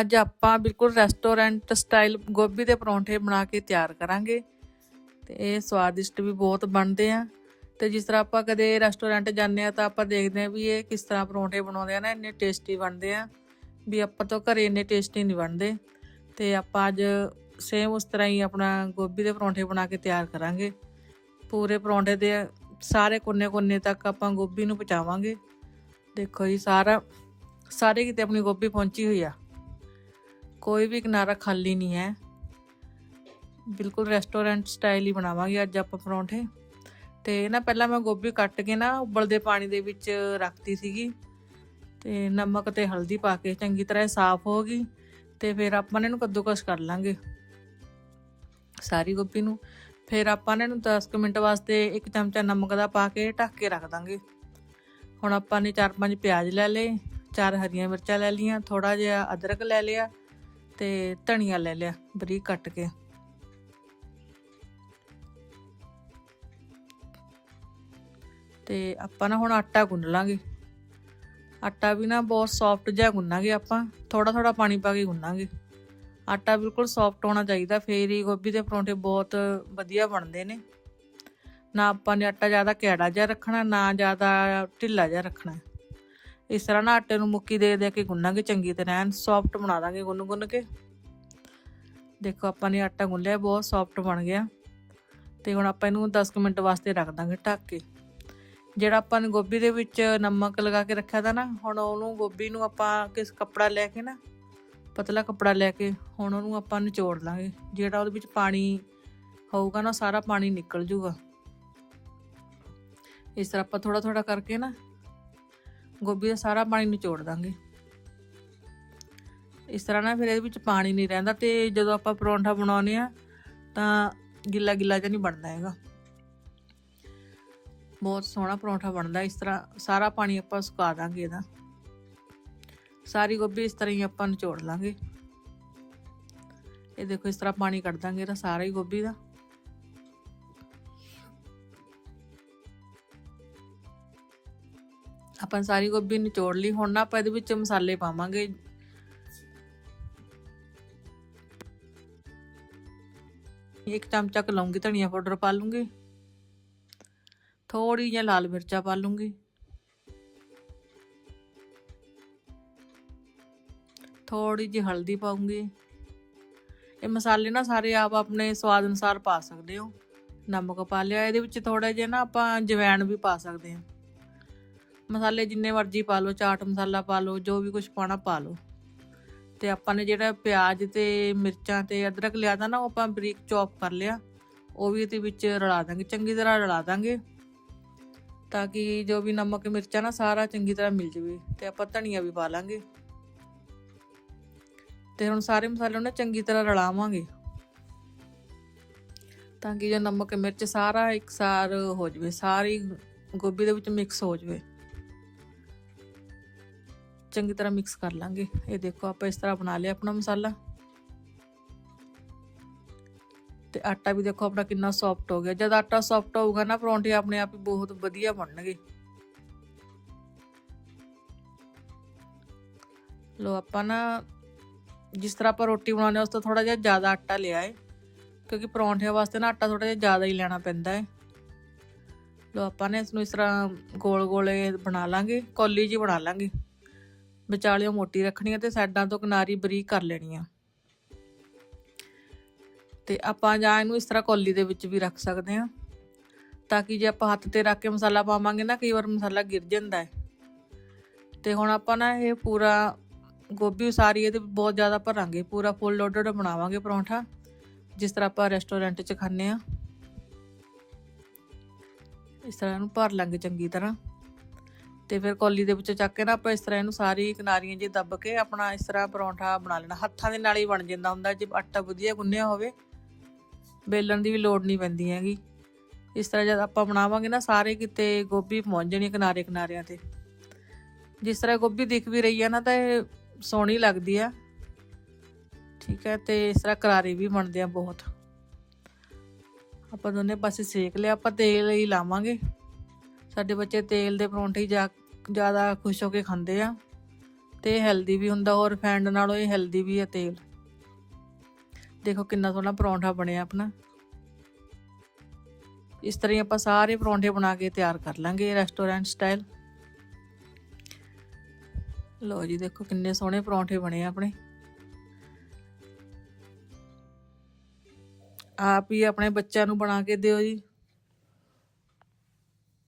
ਅੱਜ ਆਪਾਂ ਬਿਲਕੁਲ ਰੈਸਟੋਰੈਂਟ ਸਟਾਈਲ ਗੋਭੀ ਦੇ ਪਰੌਂਠੇ ਬਣਾ ਕੇ ਤਿਆਰ ਕਰਾਂਗੇ ਤੇ ਇਹ ਸਵਾਦਿਸ਼ਟ ਵੀ ਬਹੁਤ ਬਣਦੇ ਆ। ਤੇ ਜਿਸ ਤਰ੍ਹਾਂ ਆਪਾਂ ਕਦੇ ਰੈਸਟੋਰੈਂਟ ਜਾਂਦੇ ਆ ਤਾਂ ਆਪਾਂ ਦੇਖਦੇ ਆ ਵੀ ਇਹ ਕਿਸ ਤਰ੍ਹਾਂ ਪਰੌਂਠੇ ਬਣਾਉਂਦੇ ਆ ਨਾ, ਇੰਨੇ ਟੇਸਟੀ ਬਣਦੇ ਆ ਵੀ ਆਪਾਂ ਤੋਂ ਘਰੇ ਇੰਨੇ ਟੇਸਟੀ ਨਹੀਂ ਬਣਦੇ। ਤੇ ਆਪਾਂ ਅੱਜ ਸੇਮ ਉਸ ਤਰ੍ਹਾਂ ਹੀ ਆਪਣਾ ਗੋਭੀ ਦੇ ਪਰੌਂਠੇ ਬਣਾ ਕੇ ਤਿਆਰ ਕਰਾਂਗੇ। ਪੂਰੇ ਪਰੌਂਠੇ ਦੇ ਸਾਰੇ ਕੋਨੇ-ਕੋਨੇ ਤੱਕ ਆਪਾਂ ਗੋਭੀ ਨੂੰ ਪਚਾਵਾਂਗੇ ਦੇਖੋ ਜੀ, ਸਾਰਾ, ਸਾਰੇ ਕਿਤੇ ਆਪਣੀ ਗੋਭੀ ਪਹੁੰਚੀ ਹੋਈ ਆ। ਕੋਈ ਵੀ ਕਿਨਾਰਾ ਖਾਲੀ ਨਹੀਂ ਹੈ। ਬਿਲਕੁਲ ਰੈਸਟੋਰੈਂਟ ਸਟਾਈਲ ਹੀ ਬਣਾਵਾਂਗੇ ਅੱਜ ਆਪਾਂ ਪਰੌਂਠੇ। ਤੇ ਨਾ ਪਹਿਲਾਂ ਮੈਂ ਗੋਭੀ ਕੱਟ ਕੇ ਨਾ ਉਬਲਦੇ ਪਾਣੀ ਦੇ ਵਿੱਚ ਰੱਖਤੀ ਸੀਗੀ। ਤੇ ਨਮਕ ਤੇ ਹਲਦੀ ਪਾ ਕੇ ਚੰਗੀ ਤਰ੍ਹਾਂ ਸਾਫ਼ ਹੋ ਗਈ ਤੇ ਫਿਰ ਆਪਾਂ ਇਹਨੂੰ ਕੱਦੂਕਸ ਕਰ ਲਾਂਗੇ। ਸਾਰੀ ਗੋਭੀ ਨੂੰ। ਫਿਰ ਆਪਾਂ ਨੇ ਇਹਨੂੰ 10 ਕੁ ਮਿੰਟ ਵਾਸਤੇ ਇੱਕ ਚਮਚਾ ਨਮਕ ਦਾ ਪਾ ਕੇ ਢੱਕ ਕੇ ਰੱਖ ਦਾਂਗੇ। ਹੁਣ ਆਪਾਂ ਨੇ 4-5 ਪਿਆਜ਼ ਲੈ ਲਏ, ਚਾਰ ਹਰੀਆਂ ਮਿਰਚਾਂ ਲੈ ਲਈਆਂ ਥੋੜਾ ਜਿਹਾ ਅਦਰਕ ਲੈ ਲਿਆ ਤੇ ਧਨੀਆ ਲੈ ਲਿਆ, ਬਰੀਕ ਕੱਟ ਕੇ। ਤੇ ਆਪਾਂ ਨਾ ਹੁਣ ਆਟਾ ਗੁੰਨ ਲਾਂਗੇ। ਆਟਾ ਵੀ ਨਾ ਬਹੁਤ ਸੌਫਟ ਜਿਹਾ ਗੁੰਨਾਂਗੇ ਆਪਾਂ ਥੋੜਾ ਥੋੜਾ ਪਾਣੀ ਪਾ ਕੇ ਗੁੰਨਾਂਗੇ। ਆਟਾ ਬਿਲਕੁਲ ਸੌਫਟ ਹੋਣਾ ਚਾਹੀਦਾ, ਫੇਰ ਹੀ ਗੋਭੀ ਦੇ ਪਰੌਂਠੇ ਬਹੁਤ ਵਧੀਆ ਬਣਦੇ ਨੇ। ਨਾ ਆਪਾਂ ਨੇ ਆਟਾ ਜ਼ਿਆਦਾ ਕਿਹੜਾ ਜਿਹਾ ਰੱਖਣਾ, ਨਾ ਜ਼ਿਆਦਾ ਢਿੱਲਾ ਜਿਹਾ ਰੱਖਣਾ। ਇਸ ਤਰ੍ਹਾਂ ਨਾ ਆਟੇ ਨੂੰ ਮੁੱਕੀ ਦੇ ਦੇ ਕੇ ਗੁੰਨਾਂਗੇ ਚੰਗੀ ਤਰ੍ਹਾਂ, ਐਨ ਸੌਫਟ ਬਣਾ ਦਾਂਗੇ ਗੁੰਨ ਗੁੰਨ ਕੇ। ਦੇਖੋ ਆਪਾਂ ਨੇ ਆਟਾ ਗੁੰਨ ਲਿਆ ਬਹੁਤ ਸੌਫਟ ਬਣ ਗਿਆ। ਤੇ ਹੁਣ ਆਪਾਂ ਇਹਨੂੰ 10 ਕੁ ਮਿੰਟ ਵਾਸਤੇ ਰੱਖ ਦਾਂਗੇ ਢੱਕ ਕੇ। ਜਿਹੜਾ ਆਪਾਂ ਨੇ ਗੋਭੀ ਦੇ ਵਿੱਚ ਨਮਕ ਲਗਾ ਕੇ ਰੱਖਿਆ ਤਾਂ ਨਾ, ਹੁਣ ਉਹਨੂੰ ਗੋਭੀ ਨੂੰ ਆਪਾਂ ਕਿਸ ਕੱਪੜਾ ਲੈ ਕੇ ਨਾ, ਪਤਲਾ ਕੱਪੜਾ ਲੈ ਕੇ ਹੁਣ ਉਹਨੂੰ ਆਪਾਂ ਨਿਚੋੜ ਲਾਂਗੇ। ਜਿਹੜਾ ਉਹਦੇ ਵਿੱਚ ਪਾਣੀ ਹੋਊਗਾ ਨਾ ਸਾਰਾ ਪਾਣੀ ਨਿਕਲ ਜੂਗਾ। ਇਸ ਤਰ੍ਹਾਂ ਆਪਾਂ ਥੋੜਾ ਥੋੜਾ ਕਰਕੇ ਨਾ ਗੋਭੀ ਦਾ ਸਾਰਾ ਪਾਣੀ ਨਿਚੋੜ ਦਾਂਗੇ। ਇਸ ਤਰ੍ਹਾਂ ਨਾ ਫਿਰ ਇਹਦੇ ਵਿੱਚ ਪਾਣੀ ਨਹੀਂ ਰਹਿੰਦਾ ਤੇ ਜਦੋਂ ਆਪਾਂ ਪਰੌਂਠਾ ਬਣਾਉਨੇ ਆ ਤਾਂ ਗਿੱਲਾ ਗਿੱਲਾ ਜਿਹਾ ਨਹੀਂ ਬਣਦਾ ਹੈਗਾ। ਬਹੁਤ ਸੋਹਣਾ ਪਰੌਂਠਾ ਬਣਦਾ, ਇਸ ਤਰ੍ਹਾਂ ਸਾਰਾ ਪਾਣੀ ਆਪਾਂ ਸੁਕਾ ਦਾਂਗੇ ਇਹਦਾ। ਸਾਰੀ ਗੋਭੀ ਇਸ ਤਰ੍ਹਾਂ ਹੀ ਆਪਾਂ ਨਿਚੋੜ ਲਾਂਗੇ। ਇਹ ਦੇਖੋ, ਇਸ ਤਰ੍ਹਾਂ ਪਾਣੀ ਕੱਢ ਦਾਂਗੇ ਇਹਦਾ ਸਾਰਾ ਹੀ ਗੋਭੀ ਦਾ। ਆਪਾਂ ਸਾਰੀ ਗੋਭੀ ਨਿਚੋੜ ਲਈ, ਹੁਣ ਨਾ ਆਪਾਂ ਇਹਦੇ ਵਿੱਚ ਮਸਾਲੇ ਪਾਵਾਂਗੇ। ਇੱਕ ਚਮਚਾ ਕਲੌਂਗੀ ਧਨੀਆ ਪਾਊਡਰ ਪਾ ਲੂੰਗੀ। ਥੋੜੀ ਜਿਹੀ ਲਾਲ ਮਿਰਚਾਂ ਪਾ ਲੂੰਗੀ। ਥੋੜੀ ਜਿਹੀ ਹਲਦੀ ਪਾਉਂਗੀ। ਇਹ ਮਸਾਲੇ ਨਾ ਸਾਰੇ ਆਪ ਆਪਣੇ ਸਵਾਦ ਅਨੁਸਾਰ ਪਾ ਸਕਦੇ ਹੋ। ਨਮਕ ਪਾ ਲਿਆ, ਇਹਦੇ ਵਿੱਚ ਥੋੜਾ ਜਿਹਾ ਨਾ ਆਪਾਂ ਜਵੈਣ ਵੀ ਪਾ ਸਕਦੇ ਹਾਂ। ਮਸਾਲੇ ਜਿੰਨੇ ਮਰਜ਼ੀ ਪਾ ਲਓ, ਚਾਟ ਮਸਾਲਾ ਪਾ ਲਓ, ਜੋ ਵੀ ਕੁਝ ਪਾਣਾ ਪਾ ਲਓ। ਤੇ ਆਪਾਂ ਨੇ ਜਿਹੜਾ ਪਿਆਜ਼ ਤੇ ਮਿਰਚਾਂ ਤੇ ਅਦਰਕ ਲਿਆ ਤਾਂ ਨਾ, ਉਹ ਆਪਾਂ ਬਰੀਕ ਚੌਪ ਕਰ ਲਿਆ। ਉਹ ਵੀ ਇਹਦੇ ਵਿੱਚ ਰਲਾ ਦਾਂਗੇ, ਚੰਗੀ ਤਰ੍ਹਾਂ ਰਲਾ ਦਾਂਗੇ। ਤਾਂ ਕਿ ਜੋ ਵੀ ਨਮਕ, ਮਿਰਚਾਂ ਨਾ, ਸਾਰਾ ਚੰਗੀ ਤਰ੍ਹਾਂ ਮਿਲ ਜਵੇ ਤੇ ਆਪਾਂ ਧਨੀਆ ਵੀ ਪਾ ਲਾਂਗੇ। ਤੇ ਹੁਣ ਸਾਰੇ ਮਸਾਲੇ ਨੂੰ ਚੰਗੀ ਤਰ੍ਹਾਂ ਰਲਾਵਾਂਗੇ। ਤਾਂ ਕਿ ਜੋ ਨਮਕ, ਮਿਰਚ ਸਾਰਾ ਇਕਸਾਰ ਹੋ ਜਵੇ, ਸਾਰੀ ਗੋਭੀ ਦੇ ਵਿੱਚ ਮਿਕਸ ਹੋ ਜਵੇ। ਚੰਗੀ ਤਰ੍ਹਾਂ ਮਿਕਸ ਕਰ ਲਾਂਗੇ। ਇਹ ਦੇਖੋ ਆਪਾਂ ਇਸ ਤਰ੍ਹਾਂ ਬਣਾ ਲਿਆ ਆਪਣਾ ਮਸਾਲਾ। ਤੇ ਆਟਾ ਵੀ ਦੇਖੋ ਆਪਣਾ ਕਿੰਨਾ ਸੌਫਟ ਹੋ ਗਿਆ। ਜਦ ਆਟਾ ਸੌਫਟ ਹੋਊਗਾ ਨਾ, ਪਰੌਂਠੇ ਆਪਣੇ ਆਪ ਹੀ ਬਹੁਤ ਵਧੀਆ ਬਣਨਗੇ। ਲੋ ਆਪਾਂ ਨਾ, ਜਿਸ ਤਰ੍ਹਾਂ ਆਪਾਂ ਰੋਟੀ ਬਣਾਉਂਦੇ ਹਾਂ, ਉਸ ਤੋਂ ਥੋੜਾ ਜਿਹਾ ਜ਼ਿਆਦਾ ਆਟਾ ਲਿਆ ਹੈ। ਕਿਉਂਕਿ ਪਰੌਂਠਿਆਂ ਵਾਸਤੇ ਨਾ ਆਟਾ ਥੋੜਾ ਜਿਹਾ ਜ਼ਿਆਦਾ ਹੀ ਲੈਣਾ ਪੈਂਦਾ ਹੈ। ਲੋ ਆਪਾਂ ਨੇ ਇਸ ਨੂੰ ਇਸ ਤਰ੍ਹਾਂ ਗੋਲ ਗੋਲੇ ਬਣਾ ਲਾਂਗੇ, ਕੌਲੀ ਜੀ ਬਣਾ ਲਾਂਗੇ। ਵਿਚਾਲਿਓਂ ਮੋਟੀ ਰੱਖਣੀ ਹੈ ਤੇ ਸਾਈਡਾਂ ਤੋਂ ਕਿਨਾਰੀ ਬਰੀਕ ਕਰ ਲੈਣੀ ਆ। ਤੇ ਆਪਾਂ ਜਾਂ ਇਹਨੂੰ ਇਸ ਤਰ੍ਹਾਂ ਕੋਲੀ ਦੇ ਵਿੱਚ ਵੀ ਰੱਖ ਸਕਦੇ ਹਾਂ ਤਾਂ ਕਿ ਜੇ ਆਪਾਂ ਹੱਥ ਤੇ ਰੱਖ ਕੇ ਮਸਾਲਾ ਪਾਵਾਂਗੇ ਨਾ, ਕਈ ਵਾਰ ਮਸਾਲਾ ਗਿਰ ਜਾਂਦਾ ਹੈ। ਤੇ ਹੁਣ ਆਪਾਂ ਨਾ ਇਹ ਪੂਰਾ ਗੋਭੀ ਉਸਾਰੀ ਇਹਦੇ ਬਹੁਤ ਜ਼ਿਆਦਾ ਭਰਾਂਗੇ। ਪੂਰਾ ਫੁੱਲ ਲੋਡਡ ਬਣਾਵਾਂਗੇ ਪਰੌਂਠਾ। ਜਿਸ ਤਰ੍ਹਾਂ ਆਪਾਂ ਰੈਸਟੋਰੈਂਟ 'ਚ ਖਾਂਦੇ ਆ। ਇਸ ਤਰ੍ਹਾਂ ਇਹਨੂੰ ਭਰ ਲਾਂਗੇ ਚੰਗੀ ਤਰ੍ਹਾਂ। ਤੇ ਫਿਰ ਕੌਲੀ ਦੇ ਵਿੱਚੋਂ ਚੱਕ ਕੇ ਨਾ ਆਪਾਂ ਇਸ ਤਰ੍ਹਾਂ ਇਹਨੂੰ ਸਾਰੀ ਕਿਨਾਰੀਆਂ ਜੇ ਦੱਬ ਕੇ ਆਪਣਾ ਇਸ ਤਰ੍ਹਾਂ ਪਰੌਂਠਾ ਬਣਾ ਲੈਣਾ। ਹੱਥਾਂ ਦੇ ਨਾਲ ਹੀ ਬਣ ਜਾਂਦਾ ਹੁੰਦਾ, ਜੇ ਆਟਾ ਵਧੀਆ ਗੁੰਨਿਆ ਹੋਵੇ ਬੇਲਣ ਦੀ ਵੀ ਲੋੜ ਨਹੀਂ ਪੈਂਦੀ ਹੈਗੀ। ਇਸ ਤਰ੍ਹਾਂ ਜਦ ਆਪਾਂ ਬਣਾਵਾਂਗੇ ਨਾ, ਸਾਰੇ ਕਿਤੇ ਗੋਭੀ ਪਹੁੰਚ ਜਾਣੀ ਕਿਨਾਰੇ ਕਿਨਾਰਿਆਂ ਤੇ। ਜਿਸ ਤਰ੍ਹਾਂ ਗੋਭੀ ਦਿਖ ਵੀ ਰਹੀ ਆ ਨਾ, ਤਾਂ ਇਹ ਸੋਹਣੀ ਲੱਗਦੀ ਆ। ਠੀਕ ਹੈ, ਤੇ ਇਸ ਤਰ੍ਹਾਂ ਕਰਾਰੇ ਵੀ ਬਣਦੇ ਆ ਬਹੁਤ। ਆਪਾਂ ਦੋਨੇ ਪਾਸੇ ਸੇਕ ਲਿਆ, ਆਪਾਂ ਤੇਲ ਹੀ ਲਾਵਾਂਗੇ। ਸਾਡੇ ਬੱਚੇ ਤੇਲ ਦੇ ਪਰੌਂਠੇ ਹੀ ਜ਼ਿਆਦਾ ਖੁਸ਼ ਹੋ ਕੇ ਖਾਂਦੇ ਆ ਤੇ ਹੈਲਦੀ ਵੀ ਹੁੰਦਾ ਹੋਰ ਫੈਂਡ ਨਾਲੋਂ ਇਹ ਹੈਲਦੀ ਵੀ ਹੈ ਤੇਲ। ਦੇਖੋ ਕਿੰਨਾ ਸੋਹਣਾ ਪਰੌਂਠਾ ਬਣਿਆ ਆਪਣਾ। ਇਸ ਤਰ੍ਹਾਂ ਹੀ ਆਪਾਂ ਸਾਰੇ ਪਰੌਂਠੇ ਬਣਾ ਕੇ ਤਿਆਰ ਕਰ ਲਾਂਗੇ ਰੈਸਟੋਰੈਂਟ ਸਟਾਈਲ ਲੋ ਜੀ ਦੇਖੋ ਕਿੰਨੇ ਸੋਹਣੇ ਪਰੌਂਠੇ ਬਣੇ ਆ ਆਪਣੇ। ਆਪ ਹੀ ਆਪਣੇ ਬੱਚਿਆਂ ਨੂੰ ਬਣਾ ਕੇ ਦਿਓ ਜੀ।